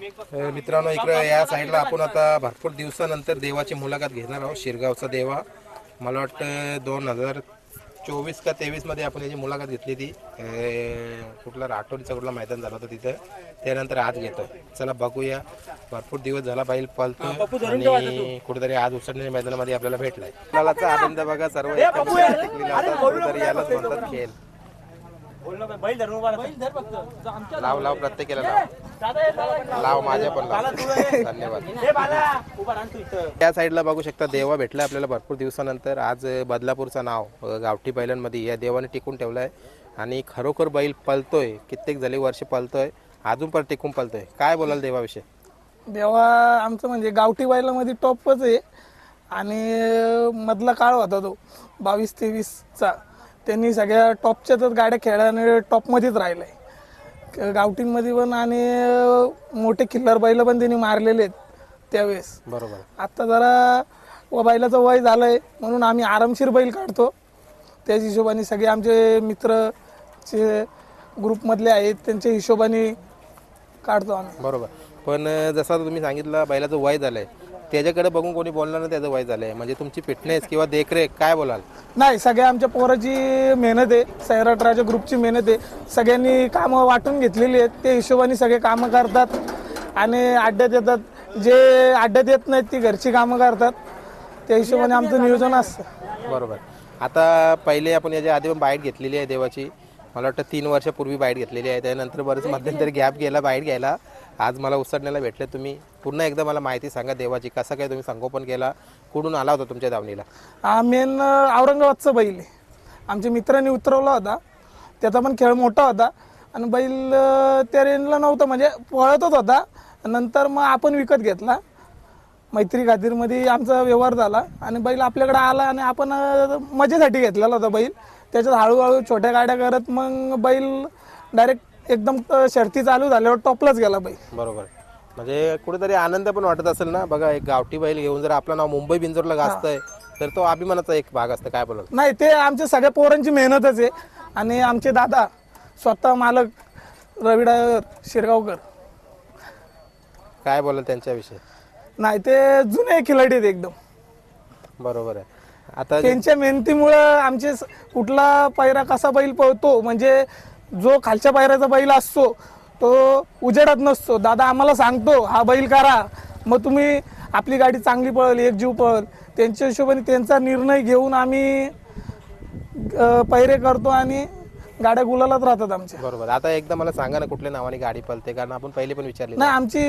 मित्रांनो इकडे या साईडला आपण आता भरपूर दिवसानंतर देवाची मुलाखत घेणार आहोत शिरगावचा देवा. मला वाटतं दोन हजार चोवीस का तेवीसमध्ये आपण याची मुलाखत घेतली ती अ, कुठला राठोडीचा कुठला मैदान झालं होतं तिथं. त्यानंतर आज घेतो. चला बघूया. भरपूर दिवस झाला बैल पळतो आणि कुठेतरी आज उसडण्याच्या मैदानामध्ये आपल्याला भेटलाय. मुलाचा आनंद बघा सर्व. कुठेतरी यालाच म्हणतात खेळ. बैल धरून उभा राहा. लाव लाव प्रत्येकाला लाव. लाव माझ्या पण लाव. धन्यवाद. ए बाला, उभा राहा तू इथं. त्या साईडला बघू शकता देवा भेटला आपल्याला भरपूर दिवसानंतर. आज बदलापूरचं नाव अ, गावठी बैलांमध्ये या देवाने टिकून ठेवलं आहे आणि खरोखर बैल पलतोय कित्येक झाले वर्ष पलतोय अजून पण टिकून पलतोय. काय बोलाल देवाविषयी? देवा आमचं म्हणजे गावठी बैलामध्ये टॉपच आहे. आणि मधला काळ होता तो बावीस तेवीसचा. त्यांनी सगळ्या टॉपच्याच गाड्या खेळाने टॉपमध्येच राहिलाय. क- गावठींमध्ये पण आणि मोठे किल्लर बैल पण त्यांनी मारलेले आहेत त्यावेळेस. बरोबर. आता जरा व बैलाचं वय झालंय म्हणून आम्ही आरामशीर बैल काढतो. त्याच हिशोबाने सगळे आमचे मित्रचे ग्रुपमधले आहेत त्यांच्या हिशोबाने काढतो आम्ही. बरोबर. पण जसं आता तुम्ही सांगितलं बैलाचं वय झालंय. त्याच्याकडे बघून कोणी बोलणार नाही त्याचं वय झालंय. म्हणजे तुमची फिटनेस किंवा देखरेख काय बोलाल? नाही सगळ्या आमच्या पोराची मेहनत आहे. सैराटराच्या ग्रुपची मेहनत आहे. सगळ्यांनी कामं वाटून घेतलेली आहेत. ते हिशोबाने सगळे कामं करतात आणि अड्ड्यात येतात. जे अड्ड्यात येत नाहीत ती घरची कामं करतात. त्या हिशोबाने आमचं नियोजन असतं बरोबर. आता पहिले आपण याच्या आधी पण बाईट घेतलेली आहे देवाची. मला वाटतं तीन वर्षापूर्वी बाईट घेतलेली आहे. त्यानंतर बरंच मध्यंतरी गॅप गेला बाईट घ्यायला. आज मला उसडण्याला भेटले तुम्ही. पुन्हा एकदा मला माहिती सांगा देवाची कसं काय तुम्ही संगोपन केला कुठून आला होता तुमच्या धावणीला? हा मेन औरंगाबादचा बैल आहे. आमच्या मित्रांनी उतरवला होता. त्याचा पण खेळ मोठा होता. आणि बैल त्या रेंजला नव्हता म्हणजे पळतच होता. नंतर मग आपण विकत घेतला. मैत्री खातीरमध्ये आमचा व्यवहार झाला. आणि बैल आपल्याकडे आला आणि आपण मजेसाठी घेतलेला होता बैल. त्याच्यात हळूहळू छोट्या गाड्या करत मग बैल डायरेक्ट एकदम शर्ती चालू झाल्यावर टॉपलाच गेला बैल बरोबर. म्हणजे कुठेतरी आनंद पण वाटत असेल ना? बघा एक गावठी बैल घेऊन जर आपलं नाव मुंबई बिंजोरला गाजतंय तर तो अभिमानाचा एक भाग असतो. काय बोलाल? नाही ते आमच्या सगळ्या पोरांची मेहनतच आहे. आणि आमचे दादा स्वतः मालक रवी ड्रायव्हर शिरगावकर. काय बोलाल त्यांच्याविषयी? नाही ते जुने खिलाडी आहेत एकदम. बरोबर आहे. आता त्यांच्या मेहनतीमुळं आमचे स- कुठला पायरा कसा बैल पळतो म्हणजे जो खालच्या पायऱ्याचा बैल असतो तो उजेडात नसतो. दादा आम्हाला सांगतो हा बैल करा मग तुम्ही आपली गाडी चांगली पळल एक जीव पळल. त्यांच्या हिशोबाने त्यांचा निर्णय घेऊन आम्ही पैरे करतो आणि गाड्या गुलालात राहतात आमच्या. बरोबर. आता एकदा मला सांगा ना कुठल्या नावाने गाडी पळते? कारण आपण पहिले पण विचारले नाही आमची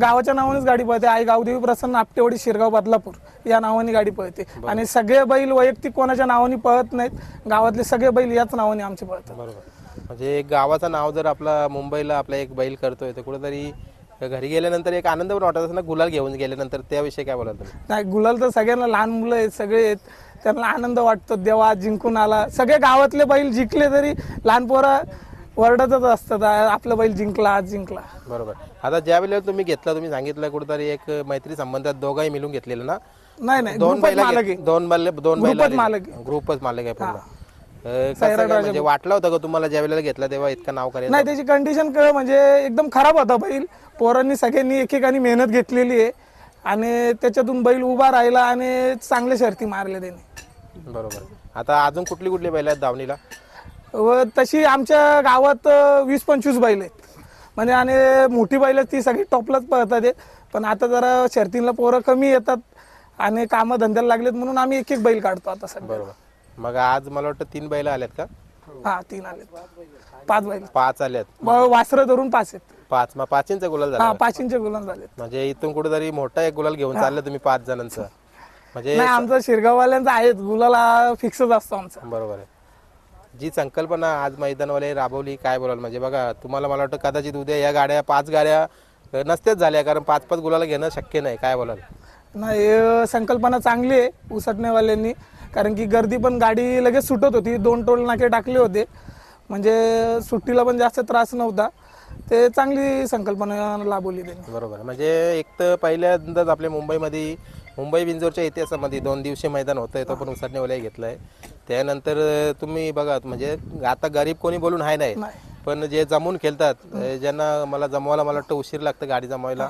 गावाच्या नावानेच गाडी पळते. आई गावदेवी प्रसन्न आपटेवाडी शिरगाव बदलापूर या नावाने गाडी पळते. आणि सगळे बैल वैयक्तिक कोणाच्या नावाने पळत नाहीत गावातले सगळे बैल याच नावाने आमचे पळतात. बरोबर. म्हणजे एक गावाचं नाव जर आपला मुंबईला आपला एक बैल करतोय तर कुठेतरी घरी गेल्यानंतर एक आनंद पण वाटत ना गुलाल घेऊन गेल्यानंतर. त्याविषयी काय बोलाल तुम्ही? नाही गुलाल तर सगळ्यांना लहान मुलं आहेत सगळे आहेत. त्यांना आनंद वाटतो देवा आज जिंकून आला. सगळे गावातले बैल जिंकले तरी लहान पोरं वरडतच असतात. "आ, आपला बैल जिंकला आज जिंकला. बरोबर. आता ज्या वेळेला तुम्ही घेतला तुम्ही सांगितलं कुठेतरी एक मैत्री संबंधात दोघांही मिळून घेतलेलं ना? नाही नाही दोन ग्रुपच बैला मालक आहे. दोन बैल दोन बैल ग्रुपच मालक ग्रुपच मालक आहे पूर्ण. अं, कसं काय म्हणजे वाटलं होतं का तुम्हाला ज्या वेळेला घेतला तेव्हा इतकं नाव करेल? नाही त्याची कंडिशन कळ म्हणजे एकदम खराब होता बैल. पोरांनी सगळ्यांनी एकेकानी मेहनत घेतलेली आहे. आणि त्याच्यातून बैल उभा राहिला आणि चांगल्या शर्ती मारल्या त्यांनी. बरोबर. आता अजून कुठली कुठली बैल आहेत दावणीला व तशी आमच्या गावात वीस पंचवीस बैल आहेत. म्हणजे आणि मोठी बैल ती सगळी टॉपलाच पळतात ते. पण आता जरा शर्तींना पोरं कमी येतात आणि कामं धंद्याला लागलेत म्हणून आम्ही एक एक बैल काढतो आता सध्या बरोबर. मग आज मला वाटतं तीन बैल आल्यात का? हा तीन आले पाच बैल. पाच आल्यात. वासरं धरून पाच आहेत. पाच. मग पाचींचा गुलाल झाला. हा पाचींचे गुलाम झालेत. म्हणजे इथून कुठेतरी मोठा एक गुलाल घेऊन चालले तुम्ही पाच जणांचं. म्हणजे नाही आमचा शिरगाववाल्यांचा आहेच गुलाला फिक्सच असतो आमचा. बरोबर आहे. जी संकल्पना आज मैदानवाले राबवली काय बोलाल? म्हणजे बघा तुम्हाला मला वाटतं कदाचित उद्या या गाड्या पाच गाड्या अ, नसतेच झाल्या कारण पाच पाच गुलाला घेणं शक्य नाही. काय बोलाल? नाही अं, संकल्पना चांगली आहे उसटणेवाल्यांनी. कारण की गर्दी पण गाडी लगेच सुटत होती. दोन टोल नाके टाकले होते. म्हणजे सुट्टीला पण जास्त त्रास नव्हता. ते चांगली संकल्पना लाभवली त्यांनी. बरोबर. म्हणजे एक तर पहिल्यांदाच आपल्या मुंबईमध्ये मुंबई बिंजोरच्या इतिहासामध्ये दोन दिवसीय मैदान होतंय तो पण उसरण्यावाले घेतलंय. त्यानंतर तुम्ही बघा म्हणजे आता गरीब कोणी बोलून हाय नाही. नाही. पण जे जमून खेळतात ज्यांना मला जमवायला मला वाटतं उशीर लागतं गाडी जमवायला.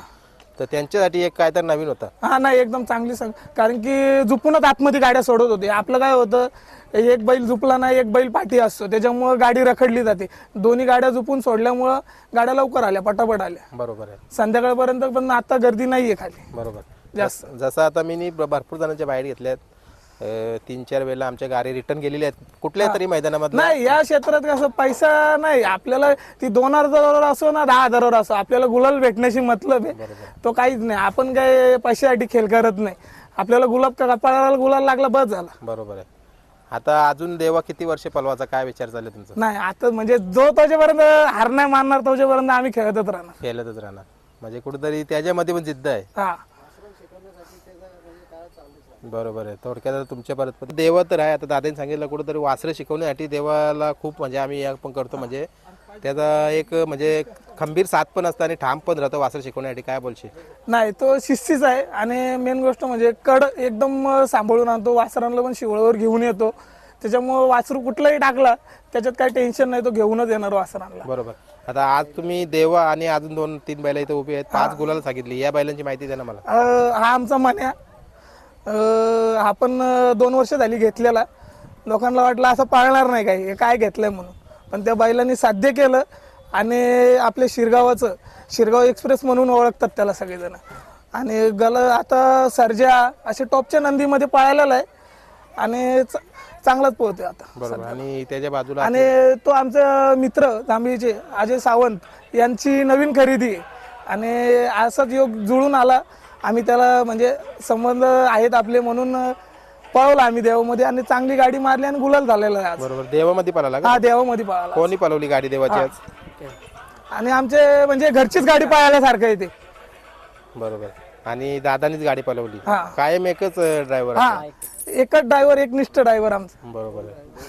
तर त्यांच्यासाठी एक काय तर नवीन होता. हा नाही एकदम चांगली सांग कारण की झुपूनच आतमध्ये गाड्या सोडत होते. आपलं काय होतं एक बैल झुपला नाही एक बैल पाठी असतो. त्याच्यामुळं गाडी रखडली जाते. दोन्ही गाड्या झुपून सोडल्यामुळं गाड्या लवकर आल्या पटापट आल्या. बरोबर आहे. संध्याकाळपर्यंत पण आता गर्दी नाहीये खाली. बरोबर. जास्त. जस- आता मी नी भरपूर जणांच्या बाहेर घेतल्यात. अं, तीन चार वेळेला आमच्या गाडी रिटर्न गेलेली आहेत. कुठल्या तरी मैदानामधलं नाही या क्षेत्रात कसं पैसा नाही. आपल्याला ती दोन हजारावर असो ना दहा हजारावर असो आपल्याला गुलाल भेटण्याशी मतलब आहे. तो काहीच नाही. आपण काय पैशासाठी खेळ करत नाही. आपल्याला गुलाब का कपाळाला गुलाल लागला बस झाला. बरोबर आहे. आता अजून देवा किती वर्ष पलवाचा काय विचार चालले तुमचं? नाही आता म्हणजे जो तोच्यापर्यंत हार नाही मानणार तोच्यापर्यंत आम्ही खेळतच राहणार. खेळतच राहणार. म्हणजे कुठेतरी त्याच्यामध्ये पण जिद्द आहे. हा. बरोबर आहे. थोडक्यात तुमच्या परत देव तर आहे. आता दादाने सांगितलं कुठेतरी वासरं शिकवण्यासाठी देवाला खूप म्हणजे आम्ही या पण करतो. म्हणजे त्याचा एक म्हणजे खंबीर साथ पण असतं आणि ठाम पण राहतो वासर शिकवण्यासाठी. काय बोलशील? नाही तो शिस्तीच आहे. आणि मेन गोष्ट म्हणजे कड एकदम सांभाळून आणतो. वासरांना पण शिवळावर घेऊन येतो. त्याच्यामुळं वासरू कुठलाही टाकला त्याच्यात काही टेन्शन नाही. तो घेऊनच येणार वासरांना. बरोबर. आता आज तुम्ही देवा आणि अजून दोन तीन बैला इथे उभी आहेत. पाच गुलाला सांगितली. या बैलांची माहिती द्या ना मला. अं, हा आमचा मन्या. अं, हा पण अं, दोन वर्ष झाली घेतलेला. लोकांना वाटलं असं पाळणार नाही काही. हे काय घेतलंय म्हणून. पण त्या बैलांनी साध्य केलं आणि आपल्या शिरगावाचं शिरगाव एक्सप्रेस म्हणून ओळखतात त्याला सगळेजण. आणि गल आता सर्जा असे टॉपच्या नंदीमध्ये पाळलेला आहे. आणि चांगलाच पोहतोय आता बरोबर. आणि त्याच्या बाजूला आणि तो आमचा मित्र जांभळीचे अजय सावंत यांची नवीन खरेदी आणि असाच योग जुळून आला. आम्ही त्याला म्हणजे संबंध आहेत आपले म्हणून पळवला आम्ही देवामध्ये आणि चांगली गाडी मारली आणि गुलाल झालेला आहे आज. बरोबर. देवामध्ये पळाला का? हा देवामध्ये पळाला. कोणी पळवली गाडी देवाची आज? आणि आमचे म्हणजे घरचीच गाडी पळाल्यासारखं आहे ते. बरोबर. आणि दादानीच गाडी पळवली. हा. कायम एकच ड्रायव्हर हा. एकच ड्रायव्हर एक निष्ठ ड्रायव्हर आमचा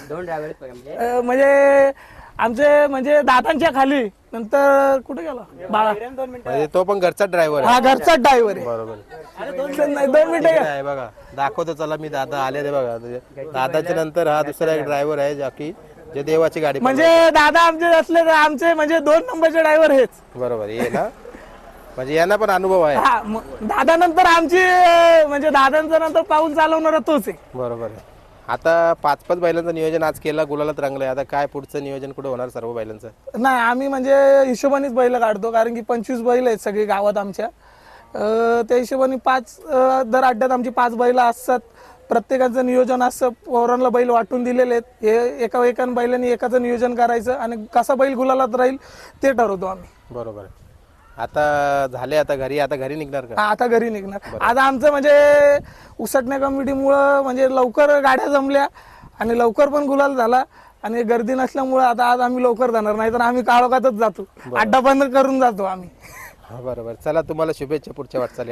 दोन ड्रायव्हर म्हणजे अं, म्हणजे आमचे म्हणजे दादांच्या खाली. नंतर कुठे गेला? बाळा. म्हणजे तो पण घरचा ड्रायव्हर हा घरचाच ड्रायव्हर आहे. बरोबर. नाही दोन मिनिटं आहे बघा. दाखवतो चला मी दादा आले ते बघा. म्हणजे दादाच्या नंतर हा दुसरा एक ड्रायव्हर आहे जाकी जे देवाची गाडी म्हणजे दादा आमचे असले तर आमचे म्हणजे दोन नंबरचे ड्रायव्हर हेच. बरोबर ये ना. म्हणजे यांना पण अनुभव आहे. हा दादा नंतर आमची अं, म्हणजे दादांचा नंतर पाऊल चालवणार तोच आहे. बरोबर आहे. आता पाच पाच बैलांचं नियोजन आज केला गुलालात रंगलंय. आता काय पुढचं नियोजन कुठे होणार सर्व बैलांचं? नाही आम्ही म्हणजे हिशोबानेच बैल काढतो कारण की पंचवीस बैल आहेत सगळी गावात आमच्या. अं, त्या हिशोबाने पाच अं, दर अड्ड्यात आमची पाच बैल असतात. प्रत्येकाचं नियोजन असतं पोरांना बैल वाटून दिलेले आहेत. हे एका एकान बैलांनी एकाचं नियोजन करायचं आणि कसा बैल गुलालात राहील ते ठरवतो आम्ही. बरोबर आहे. आता झाले आता घरी आता घरी निघणार का? आता घरी निघणार. आता आमचं म्हणजे उसटण्या कमिटीमुळं म्हणजे लवकर गाड्या जमल्या आणि लवकर पण गुलाल झाला आणि गर्दी नसल्यामुळं आता आज आम्ही लवकर जाणार नाही तर आम्ही काळोखातच जातो. अड्डा बंद करून जातो आम्ही. हा बरोबर चला तुम्हाला शुभेच्छा पुढच्या वाटचाली